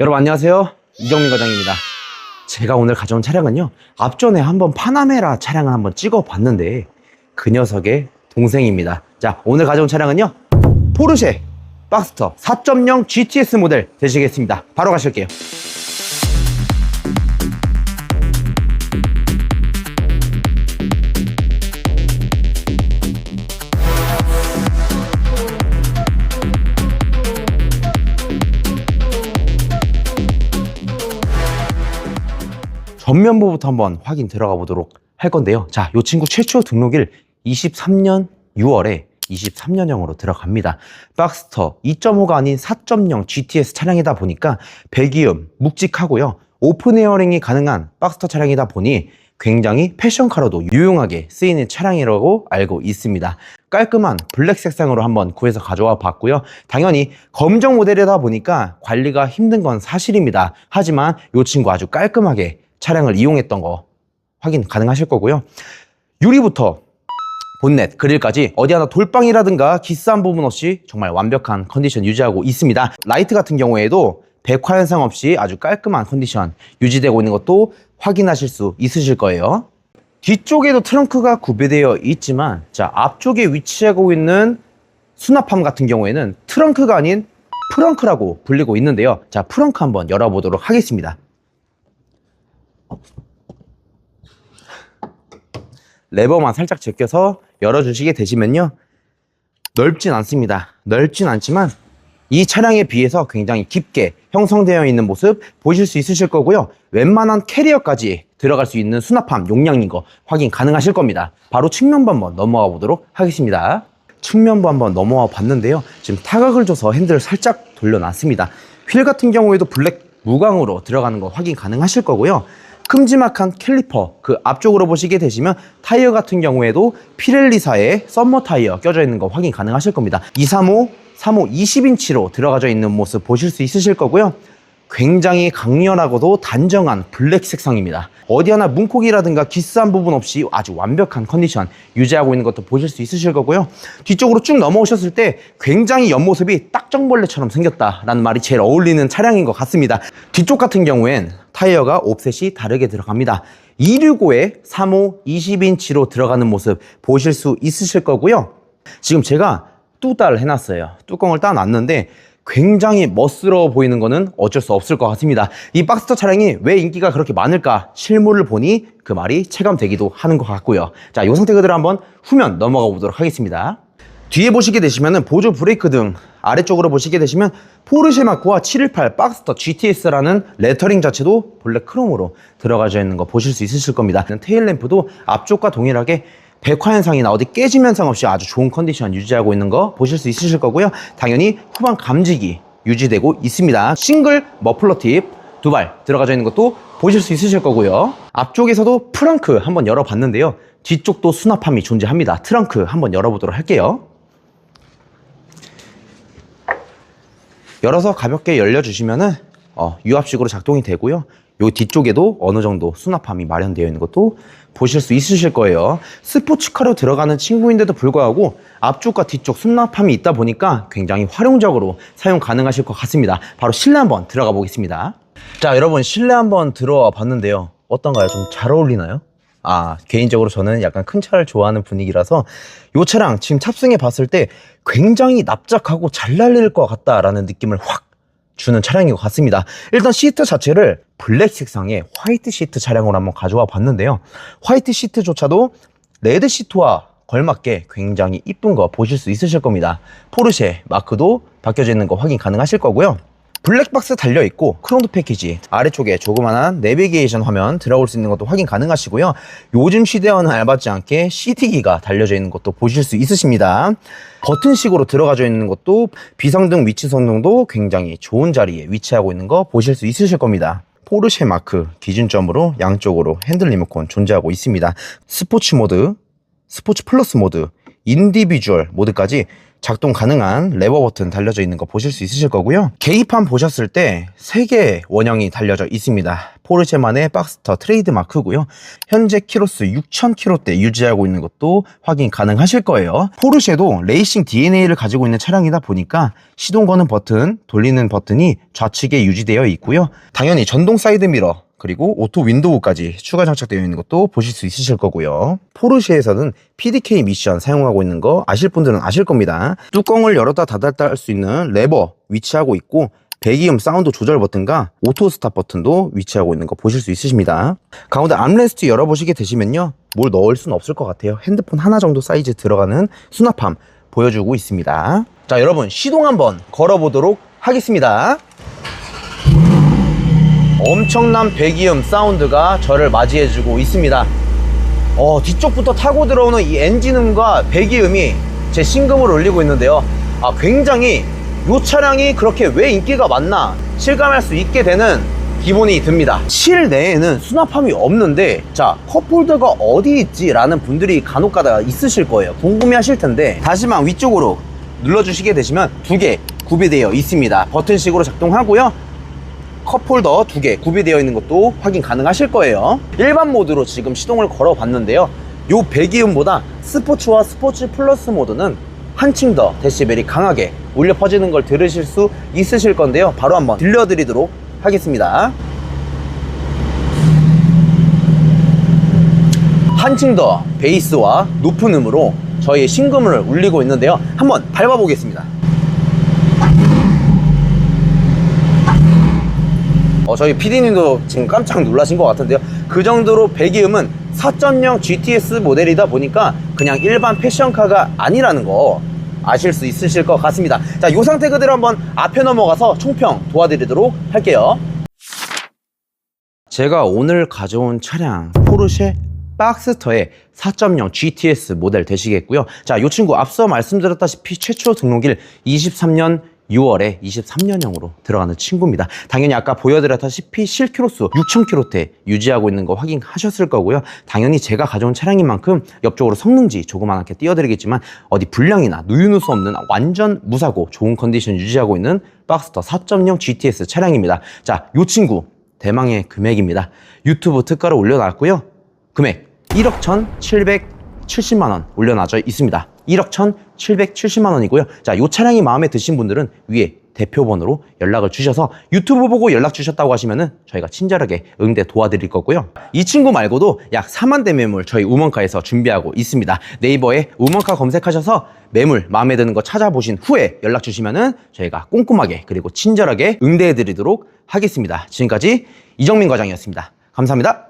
여러분 안녕하세요. 이정민 과장입니다. 제가 오늘 가져온 차량은요. 앞전에 한번 파나메라 차량을 한번 찍어 봤는데 그 녀석의 동생입니다. 자, 오늘 가져온 차량은요. 포르쉐 박스터 4.0 GTS 모델 되시겠습니다. 바로 가실게요. 전면부부터 한번 확인 들어가 보도록 할 건데요. 자, 이 친구 최초 등록일 23년 6월에 23년형으로 들어갑니다. 박스터 2.5가 아닌 4.0 GTS 차량이다 보니까 배기음 묵직하고요. 오픈 에어링이 가능한 박스터 차량이다 보니 굉장히 패션카로도 유용하게 쓰이는 차량이라고 알고 있습니다. 깔끔한 블랙 색상으로 한번 구해서 가져와 봤고요. 당연히 검정 모델이다 보니까 관리가 힘든 건 사실입니다. 하지만 이 친구 아주 깔끔하게 차량을 이용했던 거 확인 가능하실 거고요. 유리부터 본넷, 그릴까지 어디 하나 돌방이라든가 기스한 부분 없이 정말 완벽한 컨디션 유지하고 있습니다. 라이트 같은 경우에도 백화 현상 없이 아주 깔끔한 컨디션 유지되고 있는 것도 확인하실 수 있으실 거예요. 뒤쪽에도 트렁크가 구비되어 있지만 자 앞쪽에 위치하고 있는 수납함 같은 경우에는 트렁크가 아닌 프렁크라고 불리고 있는데요. 자 프렁크 한번 열어보도록 하겠습니다. 레버만 살짝 제껴서 열어주시게 되시면요. 넓진 않습니다. 넓진 않지만 이 차량에 비해서 굉장히 깊게 형성되어 있는 모습 보실 수 있으실 거고요. 웬만한 캐리어까지 들어갈 수 있는 수납함 용량인 거 확인 가능하실 겁니다. 바로 측면부 한번 넘어가 보도록 하겠습니다. 측면부 한번 넘어와 봤는데요. 지금 타각을 줘서 핸들을 살짝 돌려놨습니다. 휠 같은 경우에도 블랙 무광으로 들어가는 거 확인 가능하실 거고요. 큼지막한 캘리퍼 그 앞쪽으로 보시게 되시면 타이어 같은 경우에도 피렐리사의 썸머 타이어 껴져 있는 거 확인 가능하실 겁니다. 235, 35 20인치로 들어가져 있는 모습 보실 수 있으실 거고요 굉장히 강렬하고도 단정한 블랙 색상입니다 어디 하나 문콕이라든가 기스한 부분 없이 아주 완벽한 컨디션 유지하고 있는 것도 보실 수 있으실 거고요 뒤쪽으로 쭉 넘어오셨을 때 굉장히 옆모습이 딱정벌레처럼 생겼다라는 말이 제일 어울리는 차량인 것 같습니다 뒤쪽 같은 경우엔 타이어가 옵셋이 다르게 들어갑니다. 265에 35 20인치로 들어가는 모습 보실 수 있으실 거고요. 지금 제가 뚜달 해놨어요. 뚜껑을 따놨는데 굉장히 멋스러워 보이는 거는 어쩔 수 없을 것 같습니다. 이 박스터 차량이 왜 인기가 그렇게 많을까 실물을 보니 그 말이 체감되기도 하는 것 같고요. 자, 이 상태 그대로 한번 후면 넘어가 보도록 하겠습니다. 뒤에 보시게 되시면 보조 브레이크 등 아래쪽으로 보시게 되시면 포르쉐 마크와 718 박스터 GTS라는 레터링 자체도 블랙 크롬으로 들어가져 있는 거 보실 수 있으실 겁니다. 테일 램프도 앞쪽과 동일하게 백화 현상이나 어디 깨짐 현상 없이 아주 좋은 컨디션 유지하고 있는 거 보실 수 있으실 거고요. 당연히 후방 감지기 유지되고 있습니다. 싱글 머플러 팁 두 발 들어가져 있는 것도 보실 수 있으실 거고요. 앞쪽에서도 프렁크 한번 열어봤는데요. 뒤쪽도 수납함이 존재합니다. 트렁크 한번 열어보도록 할게요. 열어서 가볍게 열려주시면 은 어, 유압식으로 작동이 되고요. 요 뒤쪽에도 어느 정도 수납함이 마련되어 있는 것도 보실 수 있으실 거예요. 스포츠카로 들어가는 친구인데도 불구하고 앞쪽과 뒤쪽 수납함이 있다 보니까 굉장히 활용적으로 사용 가능하실 것 같습니다. 바로 실내 한번 들어가 보겠습니다. 자, 여러분 실내 한번 들어와 봤는데요. 어떤가요? 좀 잘 어울리나요? 아, 개인적으로 저는 약간 큰 차를 좋아하는 분위기라서 이 차량 지금 탑승해 봤을 때 굉장히 납작하고 잘 날릴 것 같다라는 느낌을 확 주는 차량인 것 같습니다. 일단 시트 자체를 블랙 색상의 화이트 시트 차량으로 한번 가져와 봤는데요. 화이트 시트조차도 레드 시트와 걸맞게 굉장히 이쁜 거 보실 수 있으실 겁니다. 포르쉐 마크도 바뀌어져 있는 거 확인 가능하실 거고요. 블랙박스 달려있고 크롬드 패키지. 아래쪽에 조그만한 내비게이션 화면 들어올 수 있는 것도 확인 가능하시고요. 요즘 시대와는 알맞지 않게 CT기가 달려져 있는 것도 보실 수 있으십니다. 버튼식으로 들어가져 있는 것도 비상등 위치 선동도 굉장히 좋은 자리에 위치하고 있는 거 보실 수 있으실 겁니다. 포르쉐 마크 기준점으로 양쪽으로 핸들 리모컨 존재하고 있습니다. 스포츠 모드 스포츠 플러스 모드 인디비주얼 모드까지 작동 가능한 레버 버튼 달려져 있는 거 보실 수 있으실 거고요. 계기판 보셨을 때세 개의 원형이 달려져 있습니다. 포르쉐만의 박스터 트레이드 마크고요. 현재 키로수 6,000km대 유지하고 있는 것도 확인 가능하실 거예요. 포르쉐도 레이싱 DNA를 가지고 있는 차량이다 보니까 시동 거는 버튼, 돌리는 버튼이 좌측에 유지되어 있고요. 당연히 전동 사이드 미러 그리고 오토 윈도우까지 추가 장착되어 있는 것도 보실 수 있으실 거고요. 포르쉐에서는 PDK 미션 사용하고 있는 거 아실 분들은 아실 겁니다. 뚜껑을 열었다 닫았다 할 수 있는 레버 위치하고 있고 배기음 사운드 조절 버튼과 오토 스탑 버튼도 위치하고 있는 거 보실 수 있으십니다. 가운데 암레스트 열어보시게 되시면요. 뭘 넣을 수는 없을 것 같아요. 핸드폰 하나 정도 사이즈 들어가는 수납함 보여주고 있습니다. 자, 여러분 시동 한번 걸어보도록 하겠습니다. 엄청난 배기음 사운드가 저를 맞이해주고 있습니다. 어, 뒤쪽부터 타고 들어오는 이 엔진음과 배기음이 제 심금을 울리고 있는데요. 아, 굉장히 이 차량이 그렇게 왜 인기가 많나 실감할 수 있게 되는 기분이 듭니다. 실내에는 수납함이 없는데, 자, 컵홀더가 어디 있지? 라는 분들이 간혹 가다가 있으실 거예요. 궁금해 하실 텐데, 다시만 위쪽으로 눌러주시게 되시면 두 개 구비되어 있습니다. 버튼식으로 작동하고요. 컵홀더 두 개 구비되어 있는 것도 확인 가능하실 거예요. 일반 모드로 지금 시동을 걸어 봤는데요. 요 배기음보다 스포츠와 스포츠 플러스 모드는 한층 더 데시벨이 강하게 울려 퍼지는 걸 들으실 수 있으실 건데요. 바로 한번 들려드리도록 하겠습니다. 한층 더 베이스와 높은 음으로 저희의 심금을 울리고 있는데요. 한번 밟아보겠습니다. 어, 저희 PD님도 지금 깜짝 놀라신 것 같은데요. 그 정도로 배기음은 4.0 GTS 모델이다 보니까 그냥 일반 패션카가 아니라는 거 아실 수 있으실 것 같습니다. 자, 이 상태 그대로 한번 앞에 넘어가서 총평 도와드리도록 할게요. 제가 오늘 가져온 차량 포르쉐 박스터의 4.0 GTS 모델 되시겠고요. 자, 이 친구 앞서 말씀드렸다시피 최초 등록일 23년 6월에 23년형으로 들어가는 친구입니다. 당연히 아까 보여드렸다시피 실키로수 6,000km대 유지하고 있는 거 확인하셨을 거고요. 당연히 제가 가져온 차량인 만큼 옆쪽으로 성능지 조그맣게 띄워드리겠지만 어디 불량이나 누유누수 없는 완전 무사고 좋은 컨디션 유지하고 있는 박스터 4.0 GTS 차량입니다. 자, 이 친구 대망의 금액입니다. 유튜브 특가로 올려놨고요. 금액 1억 1,770만 원 올려놔져 있습니다. 1억 1,770만 원이고요. 자, 이 차량이 마음에 드신 분들은 위에 대표번호로 연락을 주셔서 유튜브 보고 연락 주셨다고 하시면은 저희가 친절하게 응대 도와드릴 거고요. 이 친구 말고도 약 4만 대 매물 저희 우먼카에서 준비하고 있습니다. 네이버에 우먼카 검색하셔서 매물 마음에 드는 거 찾아보신 후에 연락 주시면은 저희가 꼼꼼하게 그리고 친절하게 응대해 드리도록 하겠습니다. 지금까지 이정민 과장이었습니다. 감사합니다.